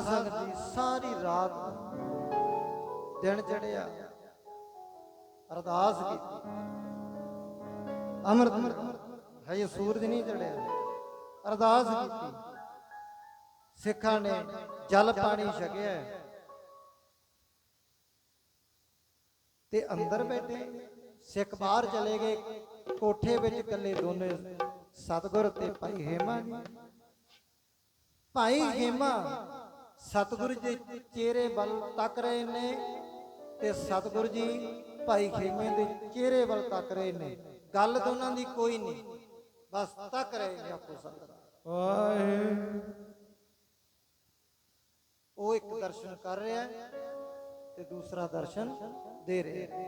ਸੰਗਤ ਸਾਰੀ ਰਾਤ ਦਿਨ ਚੜਿਆ, ਅਰਦਾਸ ਕੀਤੀ। ਅੰਮ੍ਰਿਤ ਹਜੇ ਸੂਰਜ ਨਹੀਂ ਚੜਿਆ। ਅਰਦਾਸ ਕੀਤੀ। ਸਿੱਖਾਂ ਨੇ ਜਲ ਪਾਣੀ ਛਕਿਆ। ਤੇ ਅੰਦਰ ਬੈਠੇ, ਸਿੱਖ ਬਾਹਰ ਚਲੇ ਗਏ। ਕੋਠੇ ਵਿੱਚ ਇਕੱਲੇ ਦੋਨੇ ਸਤਗੁਰ ਤੇ ਭਾਈ ਹੇਮਾ ਜੀ। ਭਾਈ ਹੇਮਾ ਸਤਗੁਰ ਜੀ ਚਿਹਰੇ ਵੱਲ ਤੱਕ ਰਹੇ ਨੇ ਤੇ ਸਤਗੁਰ ਜੀ ਭਾਈ ਖੇਮੇ ਦੇ ਚਿਹਰੇ ਵੱਲ ਤੱਕ ਰਹੇ ਨੇ। ਗੱਲ ਦੋਨਾਂ ਦੀ ਕੋਈ ਨਹੀਂ ਬਸ ਤੱਕ ਰਹੇ ਨੇ ਆਪੋ ਸਤਿ। ਉਹ ਇੱਕ ਦਰਸ਼ਨ ਕਰ ਰਿਹਾ ਤੇ ਦੂਸਰਾ ਦਰਸ਼ਨ ਦੇ ਰਿਹਾ।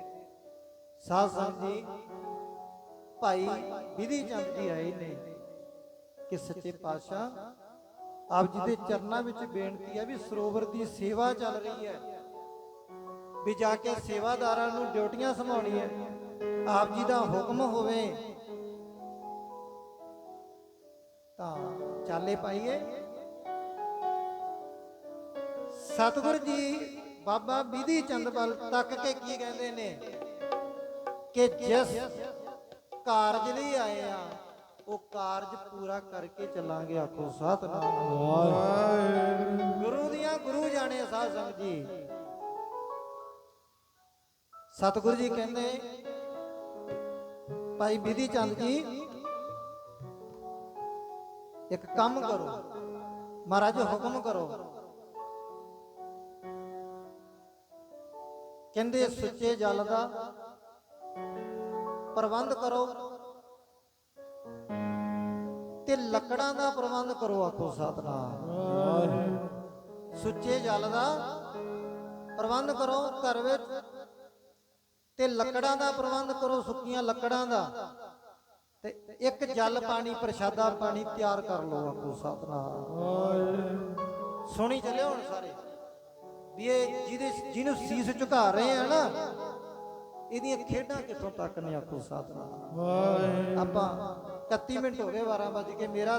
ਸਾਧ ਸੰਗਤ ਜੀ ਭਾਈ ਵਿਧੀ ਚੰਦ ਜੀ ਆਏ ਨੇ ਕਿ ਸੱਚੇ ਪਾਤਸ਼ਾਹ ਆਪ ਜੀ ਦੇ ਚਰਨਾਂ ਵਿੱਚ ਬੇਨਤੀ ਹੈ ਵੀ ਸਰੋਵਰ ਦੀ ਸੇਵਾ ਚੱਲ ਰਹੀ ਹੈ। ਵੀ ਜਾ ਕੇ ਸੇਵਾਦਾਰਾਂ ਨੂੰ ਡਿਊਟੀਆਂ ਸੰਭਾਉਣੀਆਂ ਆਪ ਜੀ ਦਾ ਹੁਕਮ ਹੋਵੇ। ਤਾਂ ਚਾਲੇ ਪਾਈਏ। ਸਤਿਗੁਰ ਜੀ ਬਾਬਾ ਵਿਧੀ ਚੰਦ ਵੱਲ ਤੱਕ ਕੇ ਕੀ ਕਹਿੰਦੇ ਨੇ? ਕਿ ਜਿਸ ਕਾਰਜ ਲਈ ਆਏ ਆ ਉਹ ਕਾਰਜ ਪੂਰਾ ਕਰਕੇ ਚੱਲਾਂਗੇ ਆਖੋ ਸਤਨਾਮ। ਗੁਰੂ ਦੀਆਂ ਗੁਰੂ ਜਾਣੇ ਸਾਧ ਸੰਗਤ ਜੀ। ਸਤਿਗੁਰੂ ਜੀ ਕਹਿੰਦੇ ਭਾਈ ਵਿਧੀ ਚੰਦ ਜੀ ਇੱਕ ਕੰਮ ਕਰੋ ਮਹਾਰਾਜ ਹੁਕਮ ਕਰੋ। ਕਹਿੰਦੇ ਸੁੱਚੇ ਜਲ ਦਾ ਪ੍ਰਬੰਧ ਕਰੋ। ਤੇ ਲੱਕੜਾਂ ਦਾ ਪ੍ਰਬੰਧ ਕਰੋ, ਆਖੋ ਸਤਨਾਮ। ਸੁੱਚੇ ਜਲ ਦਾ ਪ੍ਰਬੰਧ ਕਰੋ, ਘਰ ਵਿੱਚ ਤੇ ਲੱਕੜਾਂ ਦਾ ਪ੍ਰਬੰਧ ਕਰੋ, ਸੁੱਕੀਆਂ ਲੱਕੜਾਂ ਦਾ। ਤੇ ਇੱਕ ਜਲ ਪਾਣੀ, ਪ੍ਰਸ਼ਾਦਾ ਪਾਣੀ ਤਿਆਰ ਕਰ ਲਓ, ਆਖੋ ਸਤਨਾਮ। ਸੁਣੀ ਚੱਲਿਓ ਹੁਣ ਸਾਰੇ। ਵੀ ਇਹ ਜਿਹਦੇ ਜਿਹਨੂੰ ਸੀਸ ਝੁਕਾ ਰਹੇ ਆ ਨਾ, ਇਹਦੀਆਂ ਖੇਡਾਂ ਕਿੱਥੋਂ ਤੱਕ ਨੇ, ਆਖੋ ਸਤਨਾਮ। ਆਪਾਂ 31 ਮਿੰਟ ਹੋ ਗਏ 12 ਵਜ ਕੇ ਮੇਰਾ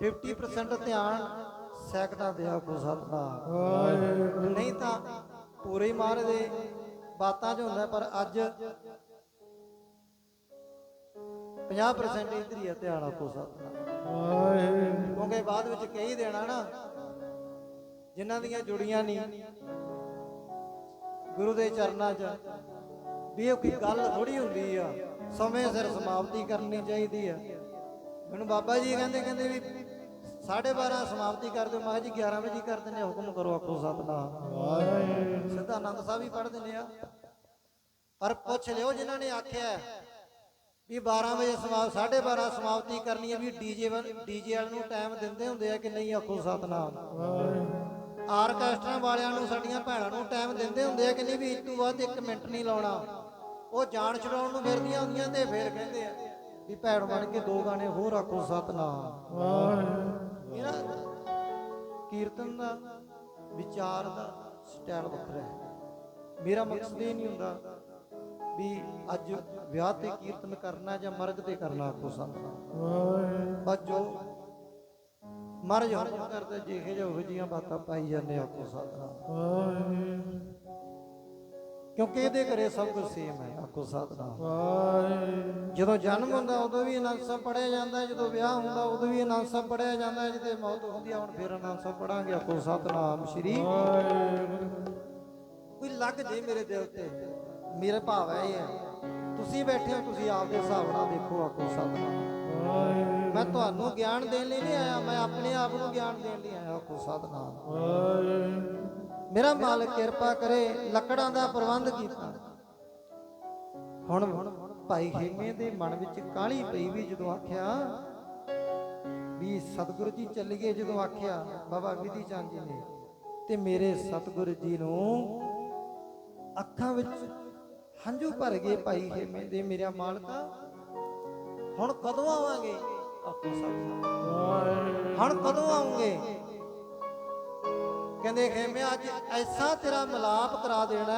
50% ਧਿਆਨ ਸੈਕਟਾਂ ਦੇ। ਆਖੋ ਸਤਨਾਮ ਨਹੀਂ ਤਾਂ ਪੂਰੇ ਮਾਰ ਦੇ ਬਾਤਾਂ 'ਚ ਹੁੰਦਾ ਪਰ ਅੱਜ 50% ਇਧਰ ਹੀ ਆ ਧਿਆਨ ਆਖੋ ਸਤਨਾਮ ਕਿਉਂਕਿ ਬਾਅਦ ਵਿੱਚ ਕਹੀ ਦੇਣਾ ਨਾ ਜਿਨ੍ਹਾਂ ਦੀਆਂ ਜੁੜੀਆਂ ਨਹੀਂ ਗੁਰੂ ਦੇ ਚਰਨਾਂ 'ਚ ਵੀ ਇਹ ਕੋਈ ਗੱਲ ਥੋੜੀ ਹੁੰਦੀ ਆ। ਸਮੇਂ ਸਿਰ ਸਮਾਪਤੀ ਕਰਨੀ ਚਾਹੀਦੀ ਆ। ਮੈਨੂੰ ਬਾਬਾ ਜੀ ਕਹਿੰਦੇ ਕਹਿੰਦੇ ਵੀ 12:30 ਸਮਾਪਤੀ ਕਰ ਦਿਓ। ਮੈਂ ਕਿਹਾ ਜੀ 11 ਵਜੇ ਕਰ ਦਿੰਦੇ ਹੁਕਮ ਕਰੋ ਆਖੋ ਸਤਨਾਮ। ਸਿੱਧਾ ਆਨੰਦ ਸਾਹਿਬ ਵੀ ਪੜ੍ਹ ਦਿੰਦੇ ਆ। ਪਰ ਪੁੱਛ ਲਿਓ ਜਿਨ੍ਹਾਂ ਨੇ ਆਖਿਆ ਵੀ 12 ਵਜੇ ਸਮਾਪ 12:30 ਸਮਾਪਤੀ ਕਰਨੀ ਹੈ ਵੀ ਡੀਜੇ ਡੀਜੇ ਵਾਲ ਨੂੰ ਟਾਈਮ ਦਿੰਦੇ ਹੁੰਦੇ ਆ ਕਿ ਨਹੀਂ ਆਖੋ ਸਤਨਾਮ। ਆਰਕੈਸਟਰਾ ਵਾਲਿਆਂ ਨੂੰ, ਸਾਡੀਆਂ ਭੈਣਾਂ ਨੂੰ ਟਾਈਮ ਦਿੰਦੇ ਹੁੰਦੇ ਆ ਕਿ ਨਹੀਂ ਵੀ ਇਸ ਤੋਂ ਬਾਅਦ 1 ਮਿੰਟ ਨਹੀਂ ਲਾਉਣਾ। ਉਹ ਜਾਣ ਛਡਾਉਣ ਨੂੰ ਫਿਰਦੀਆਂ ਹੁੰਦੀਆਂ ਤੇ ਫੇਰ ਕਹਿੰਦੇ ਆ ਵੀ ਭੈਣ ਬਣ ਕੇ ਦੋ ਗਾਣੇ ਹੋਰ ਆਖੋ ਸਤਨਾਮ। ਕੀਰਤਨ ਦਾ ਵਿਚਾਰ ਦਾ ਸਟਾਈਲ ਵੱਖਰਾ ਹੈ। ਮੇਰਾ ਮਕਸਦ ਇਹ ਨਹੀਂ ਹੁੰਦਾ ਵੀ ਅੱਜ ਵਿਆਹ ਤੇ ਕੀਰਤਨ ਕਰਨਾ ਜਾਂ ਮਰਗ ਤੇ ਕਰਨਾ ਆਖੋ ਸਤਨਾਮ। ਬਸ ਜੋ ਮਰਜ ਹੁਕਮ ਕਰਦਾ ਜਿਹੇ ਜਿਹੋ ਜੀਆਂ ਬਾਤਾਂ ਪਾਈ ਜਾਂਦੇ ਆਖੋ ਸਤਨਾਮ। ਕਿਉਂਕਿ ਇਹਦੇ ਘਰੇ ਸਭ ਕੁਝ ਸੇਮ ਹੈ। ਆਖੋ ਸਤਨਾਮ। ਜਦੋਂ ਜਨਮ ਹੁੰਦਾ ਉਦੋਂ ਵੀ ਅਨੰਦ ਸਾਹਿਬ ਪੜਿਆ ਜਾਂਦਾ ਹੈ, ਜਦੋਂ ਵਿਆਹ ਹੁੰਦਾ ਉਦੋਂ ਵੀ ਅਨੰਦ ਸਾਹਿਬ ਪੜਿਆ ਜਾਂਦਾ ਹੈ, ਜਦੋਂ ਮੌਤ ਹੁੰਦੀ ਆ ਹੁਣ ਫਿਰ ਅਨੰਦ ਸਾਹਿਬ ਪੜਾਂਗੇ। ਆਖੋ ਸਤਨਾਮ। ਸ਼੍ਰੀ ਕੋਈ ਲੱਗ ਜੇ ਮੇਰੇ ਦਿਲ ਤੇ? ਮੇਰੇ ਭਾਵ ਹੈ ਇਹ ਹੈ। ਤੁਸੀਂ ਬੈਠੇ ਹੋ ਤੁਸੀਂ ਆਪਦੇ ਹਿਸਾਬ ਨਾਲ ਦੇਖੋ। ਆਖੋ ਸਤਨਾਮ। ਮੈਂ ਤੁਹਾਨੂੰ ਗਿਆਨ ਦੇਣ ਲਈ ਨਹੀਂ ਆਇਆ। ਮੈਂ ਆਪਣੇ ਆਪ ਨੂੰ ਗਿਆਨ ਦੇਣ ਲਈ ਆਇਆ। ਆਖੋ ਸਤਨਾਮ। ਮੇਰਾ ਮਾਲਕ ਕਿਰਪਾ ਕਰੇ ਲੱਕੜਾਂ ਦਾ ਪ੍ਰਬੰਧ ਕੀਤਾ। ਹੁਣ ਭਾਈ ਖੇਮੇ ਦੇ ਮਨ ਵਿੱਚ ਕਾਲੀ ਪਈ ਵੀ ਜਦੋਂ ਆਖਿਆ ਵੀ ਸਤਿਗੁਰੂ ਜੀ ਚੱਲੀਏ ਜਦੋਂ ਆਖਿਆ ਬਾਬਾ ਵਿਧੀ ਚੰਦ ਜੀ ਨੇ ਤੇ ਮੇਰੇ ਸਤਿਗੁਰੂ ਜੀ ਨੂੰ ਅੱਖਾਂ ਵਿੱਚ ਹੰਝੂ ਭਰ ਗਏ ਭਾਈ ਖੇਮੇ ਦੇ ਮੇਰਾ ਮਾਲਕਾ। ਹੁਣ ਕਦੋਂ ਆਵਾਂਗੇ? ਆਪੋ ਸਭ ਹੁਣ ਕਦੋਂ ਆਉਂਗੇ? ਕਹਿੰਦੇ ਖੇਮੇ ਅੱਜ ਐਸਾ ਤੇਰਾ ਮਿਲਾਪ ਕਰਾ ਦੇਣਾ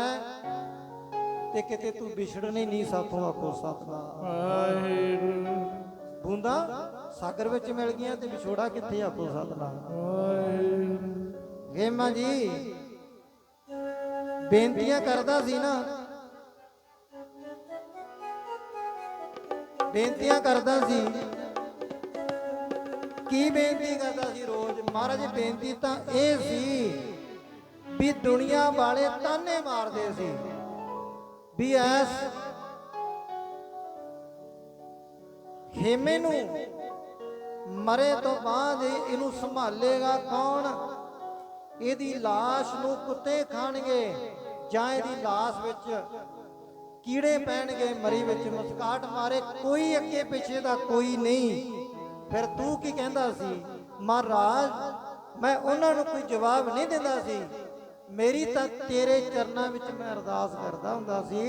ਤੇ ਕਿਤੇ ਤੂੰ ਵਿਛੜਨੇ ਨਹੀਂ ਸਾਥੋਂ ਆਖੋ ਸਤਨਾਮ। ਬੂੰਦਾ ਸਾਗਰ ਵਿੱਚ ਮਿਲ ਗਈਆਂ ਤੇ ਵਿਛੋੜਾ ਕਿੱਥੇ ਆਖੋ ਸਤਨਾਮ। ਹੇਮਾ ਜੀ ਬੇਨਤੀਆਂ ਕਰਦਾ ਸੀ ਨਾ। ਬੇਨਤੀਆਂ ਕਰਦਾ ਸੀ ਕੀ ਬੇਨਤੀ ਕਰਦਾ ਸੀ ਰੋਜ਼ ਮਹਾਰਾਜ ਬੇਨਤੀ ਤਾਂ ਇਹ ਸੀ ਵੀ ਦੁਨੀਆ ਵਾਲੇ ਤਾਨੇ ਮਾਰਦੇ ਸੀ ਵੀ ਐਸ ਹੇਮੇ ਨੂੰ ਮਰੇ ਤੋਂ ਬਾਅਦ ਇਹ- ਇਹਨੂੰ ਸੰਭਾਲੇਗਾ ਕੌਣ ਇਹਦੀ লাশ ਨੂੰ ਕੁੱਤੇ ਖਾਣਗੇ ਜਾਂ ਇਹਦੀ লাশ ਵਿੱਚ ਕੀੜੇ ਪੈਣਗੇ ਮਰੀ ਵਿੱਚ ਮੁਸਕਾਟ ਮਾਰੇ ਕੋਈ ਅੱਗੇ ਪਿੱਛੇ ਦਾ ਕੋਈ ਨਹੀਂ ਫਿਰ ਤੂੰ ਕੀ ਕਹਿੰਦਾ ਸੀ? ਮਹਾਰਾਜ ਮੈਂ ਉਹਨਾਂ ਨੂੰ ਕੋਈ ਜਵਾਬ ਨਹੀਂ ਦਿੰਦਾ ਸੀ। ਮੇਰੀ ਤਾਂ ਤੇਰੇ ਚਰਨਾਂ ਵਿੱਚ ਮੈਂ ਅਰਦਾਸ ਕਰਦਾ ਹੁੰਦਾ ਸੀ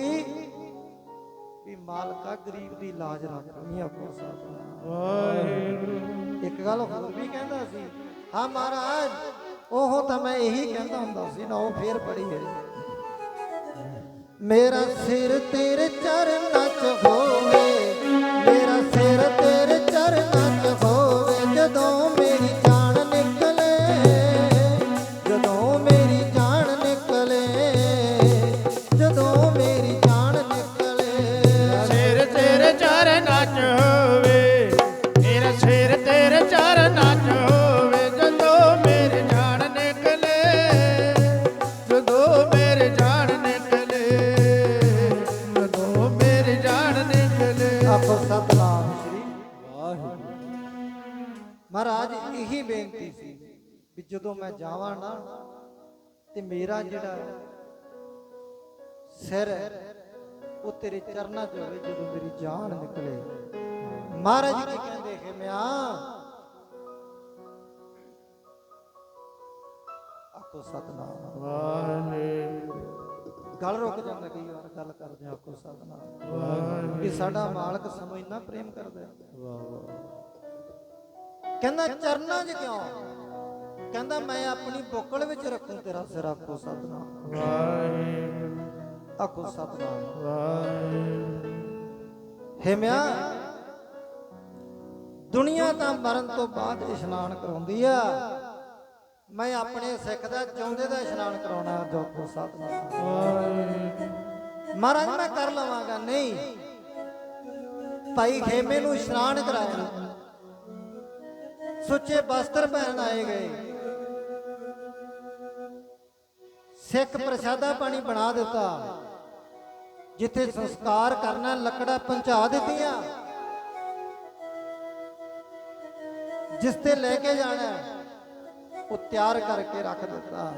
ਵੀ ਮਾਲਕਾ ਗਰੀਬ ਦੀ ਲਾਜ ਰੱਖ ਮੀਆਂ ਕੋ ਇੱਕ ਗੱਲ ਹੋਰ ਵੀ ਕਹਿੰਦਾ ਸੀ ਹਾਂ ਮਹਾਰਾਜ ਉਹ ਤਾਂ ਮੈਂ ਇਹੀ ਕਹਿੰਦਾ ਹੁੰਦਾ ਸੀ ਨਾ ਉਹ ਫੇਰ ਪੜੀ ਹੈ ਮੇਰਾ ਸਿਰ ਤੇਰੇ ਚਰਨਾਂ 'ਚ ਹੋਵੇ ਨਿਕਲੇ ਸਤਨਾਮ ਸ੍ਰੀ ਮਹਾਰਾਜ, ਇਹੀ ਬੇਨਤੀ ਸੀ ਵੀ ਜਦੋਂ ਮੈਂ ਜਾਵਾਂ ਨਾ, ਤੇ ਮੇਰਾ ਜਿਹੜਾ ਸਿਰ ਉਹ ਤੇਰੇ ਚਰਨਾਂ 'ਚ ਹੋਵੇ, ਜਦੋਂ ਮੇਰੀ ਜਾਨ ਨਿਕਲੇ। ਮਹਾਰਾਜ ਕੀ ਕਹਿੰਦੇ, ਹੈ ਮਿਆ ਸਤਨਾਮ। ਵਾਹਿਗੁਰੂ। ਗੱਲ ਰੁਕ ਜਾਂਦਾ ਕਈ ਵਾਰ, ਗੱਲ ਕਰਦੇ ਆ ਆਪੋ ਸਤਨਾਮ ਕਿ ਸਾਡਾ ਮਾਲਕ ਸਮਝ ਨਾ ਪ੍ਰੇਮ ਕਰਦਾ ਹੈ। ਕਹਿੰਦਾ, ਚਰਨਾਂ 'ਚ ਕਿਉਂ? ਕਹਿੰਦਾ, ਮੈਂ ਆਪਣੀ ਬੁੱਕਲ ਵਿੱਚ ਰੱਖੂ ਤੇਰਾ ਸਿਰ ਆਖੋ ਸਤਨਾਮ ਵਾਹਿਗੁਰੂ ਆਖੋ ਸਤਨਾਮ ਵਾਹਿਗੁਰੂ ਹੇਮਿਆ ਦੁਨੀਆ ਤਾਂ ਮਰਨ ਤੋਂ ਬਾਅਦ ਇਸ਼ਨਾਨ ਕਰਾਉਂਦੀ ਆ। ਮੈਂ ਆਪਣੇ ਸਿੱਖ ਦਾ ਚਾਹੁੰਦੇ ਦਾ ਇਸ਼ਨਾਨ ਕਰਾਉਣਾ ਜੋਖੋ ਸਤਨਾਮ ਮਹਾਰਾਜ ਮੈਂ ਕਰ ਲਵਾਂਗਾ। ਨਹੀਂ। ਭਾਈ ਖੇਮੇ ਨੂੰ ਇਸ਼ਨਾਨ ਕਰਾਇਆ ਸੁੱਚੇ ਬਸਤਰ ਪਹਿਨ ਆਏ ਗਏ। ਸਿੱਖ ਪ੍ਰਸ਼ਾਦਾ ਪਾਣੀ ਬਣਾ ਦਿੱਤਾ। ਜਿੱਥੇ ਸੰਸਕਾਰ ਕਰਨਾ ਲੱਕੜਾ ਪਹੁੰਚਾ ਦਿੱਤੀਆਂ। ਜਿਸ ਤੇ ਲੈ ਕੇ ਜਾਣਾ। ਉਹ ਤਿਆਰ ਕਰਕੇ ਰੱਖ ਦਿੱਤਾ।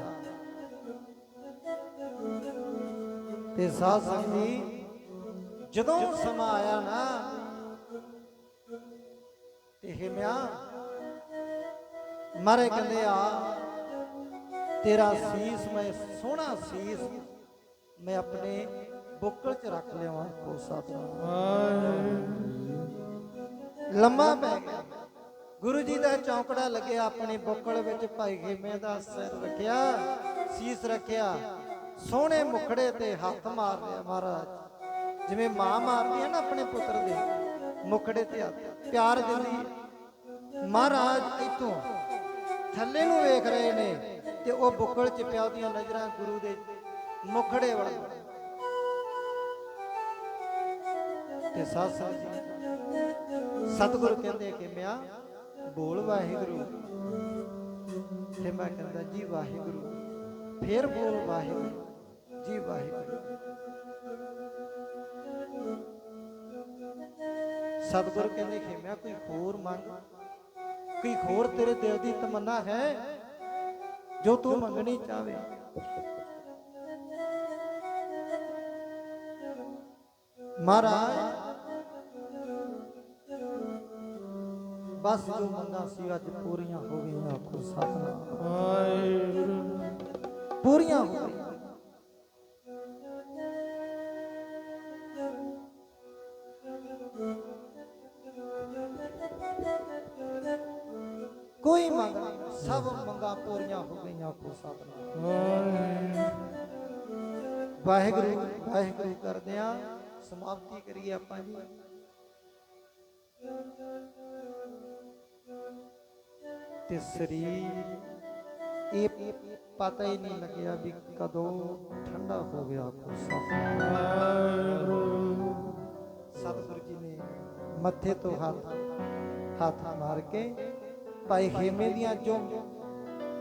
ਤੇ ਸਾਧ ਸੰਗਤ ਜੀ ਜਦੋਂ ਸਮਾਂ ਆਇਆ ਨਾ ਤੇ ਹਿਮਿਆ ਮਾਰੇ ਕਹਿੰਦੇ ਆ ਤੇਰਾ ਸੀਸ ਮੈਂ ਸੋਹਣਾ ਸੀਸ ਮੈਂ ਆਪਣੇ ਬੁੱਕਲ 'ਚ ਰੱਖ ਲਿਆਵਾਂ ਕੋ ਸਤਨਾਮ ਲੰਮਾ ਪੈ ਗਿਆ ਗੁਰੂ ਜੀ ਦਾ ਚੌਂਕੜਾ ਲੱਗਿਆ ਆਪਣੀ ਬੁੱਕਲ ਵਿੱਚ, ਭਾਈ ਖੇਮੇ ਦਾ ਸਿਰ ਰੱਖਿਆ, ਸੀਸ ਰੱਖਿਆ, ਸੋਹਣੇ ਮੁਖੜੇ ਤੇ ਹੱਥ ਮਾਰ ਲਿਆ ਮਹਾਰਾਜ। ਜਿਵੇਂ ਮਾਂ ਮਾਰਦੀ ਹੈ ਨਾ ਆਪਣੇ ਪੁੱਤਰ ਦੇ, ਮੁਖੜੇ ਤੇ ਹੱਥ, ਪਿਆਰ ਦਿੰਦੀ ਮਹਾਰਾਜ ਇਤੋਂ ਥੱਲੇ ਨੂੰ ਵੇਖ ਰਹੇ ਨੇ ਤੇ ਉਹ ਬੁੱਕਲ 'ਚ ਪਿਆ ਉਹਦੀਆਂ ਨਜ਼ਰਾਂ ਗੁਰੂ ਦੇ ਮੁਖੜੇ ਵੱਲ। ਤੇ ਸਾਧ ਸੰਗਤ ਜੀ। ਸਤਿਗੁਰੂ ਕਹਿੰਦੇ ਕਿ ਮਿਆ ਬੋਲ ਵਾਹਿਗੁਰੂ। ਤੇ ਮੈਂ ਕਹਿੰਦਾ ਜੀ ਵਾਹਿਗੁਰੂ। ਫੇਰ ਬੋਲ ਵਾਹਿਗੁਰੂ, ਜੀ ਵਾਹਿਗੁਰੂ। ਸਤਿਗੁਰ ਕਹਿੰਦੇ, ਖੇਮਿਆ, ਕੋਈ ਹੋਰ ਮੰਗ? ਕੋਈ ਹੋਰ ਤੇਰੇ ਦਿਲ ਦੀ ਤਮੰਨਾ ਹੈ? ਜੋ ਤੂੰ ਮੰਗਣੀ ਚਾਹਵੇ। ਮਹਾਰਾਜ ਬਸ ਜੋ ਮੰਗਾ ਸੀ ਅੱਜ ਪੂਰੀਆਂ ਹੋ ਗਈਆਂ ਆਖੋ ਸਤਨਾਮ। ਵਾਹਿਗੁਰੂ ਪੂਰੀਆਂ ਹੋ ਗਈਆਂ। ਕੋਈ ਮੰਗ ਨਹੀਂ, ਸਭ ਮੰਗਾਂ ਪੂਰੀਆਂ ਹੋ ਗਈਆਂ ਆਖੋ ਸਤਨਾਮ। ਵਾਹਿਗੁਰੂ ਵਾਹਿਗੁਰੂ ਕਰਦੇ ਆ ਸਮਾਪਤੀ ਕਰੀਏ ਆਪਾਂ ਜੀ। ਤੇ ਸਰੀਰ ਇਹ ਪਤਾ ਹੀ ਨਹੀਂ ਲੱਗਿਆ ਵੀ ਕਦੋਂ ਠੰਡਾ ਹੋ ਗਿਆ ਕੋਸਾ ਸਤਿਗੁਰੂ ਜੀ ਨੇ ਮੱਥੇ ਤੋਂ ਹੱਥ ਹੱਥ ਮਾਰ ਕੇ ਭਾਈ ਖੇਮੇ ਦੀਆਂ ਚੋਂ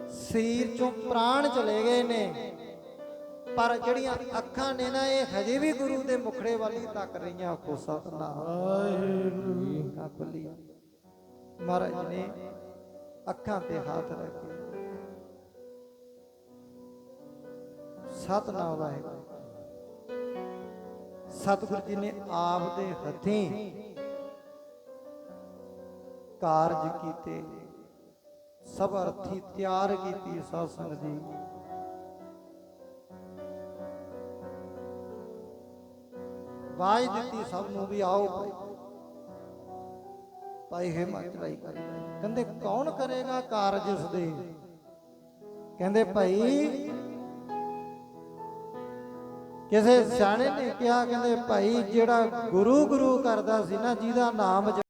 ਸਰੀਰ ਚੋਂ ਪ੍ਰਾਣ ਚਲੇ ਗਏ ਨੇ ਪਰ ਜਿਹੜੀਆਂ ਅੱਖਾਂ ਨੇ ਨਾ ਇਹ ਹਜੇ ਵੀ ਗੁਰੂ ਦੇ ਮੁਖੜੇ ਵਾਲੀ ਤੱਕ ਰਹੀਆਂ ਕੋ ਸਤਨਾਮ। ਅੱਖਾਂ ਖੁੱਲੀਆਂ ਮਹਾਰਾਜ ਨੇ ਅੱਖਾਂ ਤੇ ਹੱਥ ਰੱਖੇ। ਸਤਨਾਮ ਵਾਹਿਗੁਰੂ ਸਤਿਗੁਰੂ ਜੀ ਨੇ ਆਪ ਦੇ ਹੱਥੀਂ ਕਾਰਜ ਕੀਤੇ। ਸਭ ਅਰਥੀ ਤਿਆਰ ਕੀਤੀ ਸਾਧ ਸੰਗਤ ਜੀ ਬਾਜ ਦਿੱਤੀ ਸਭ ਨੂੰ ਵੀ ਆਓ। ਭਾਈ ਭਾਈ ਹਿਮਾਚਲਾਈ ਕਰੀ ਕਹਿੰਦੇ, ਕੌਣ ਕਰੇਗਾ ਕਾਰਜ ਇਸ ਦੇ ਕਹਿੰਦੇ, ਭਾਈ, ਕਿਸੇ ਸਿਆਣੇ ਨੇ ਕਿਹਾ, ਕਹਿੰਦੇ, ਭਾਈ, ਜਿਹੜਾ ਗੁਰੂ ਗੁਰੂ ਕਰਦਾ ਸੀ ਨਾ, ਜਿਹਦਾ ਨਾਮ